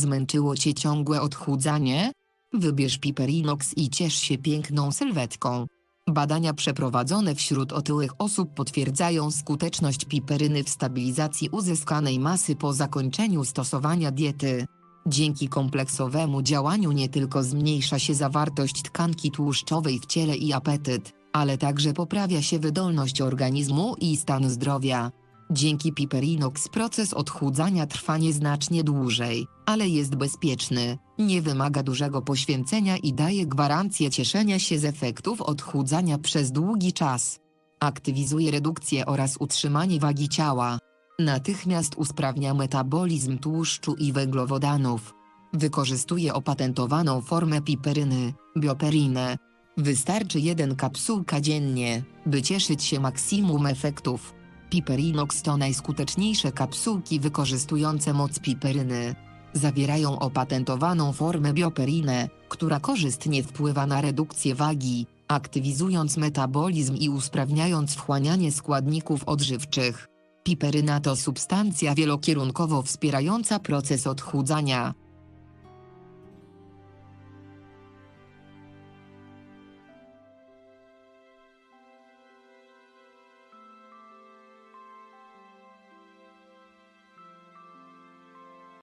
Zmęczyło cię ciągłe odchudzanie? Wybierz Piperinox i ciesz się piękną sylwetką. Badania przeprowadzone wśród otyłych osób potwierdzają skuteczność piperyny w stabilizacji uzyskanej masy po zakończeniu stosowania diety. Dzięki kompleksowemu działaniu nie tylko zmniejsza się zawartość tkanki tłuszczowej w ciele i apetyt, ale także poprawia się wydolność organizmu i stan zdrowia. Dzięki Piperinox proces odchudzania trwa nieznacznie dłużej, ale jest bezpieczny, nie wymaga dużego poświęcenia i daje gwarancję cieszenia się z efektów odchudzania przez długi czas. Aktywizuje redukcję oraz utrzymanie wagi ciała. Natychmiast usprawnia metabolizm tłuszczu i węglowodanów. Wykorzystuje opatentowaną formę piperyny, bioperinę. Wystarczy jeden kapsułka dziennie, by cieszyć się maksimum efektów. Piperinox to najskuteczniejsze kapsułki wykorzystujące moc piperyny. Zawierają opatentowaną formę bioperinę, która korzystnie wpływa na redukcję wagi, aktywizując metabolizm i usprawniając wchłanianie składników odżywczych. Piperyna to substancja wielokierunkowo wspierająca proces odchudzania.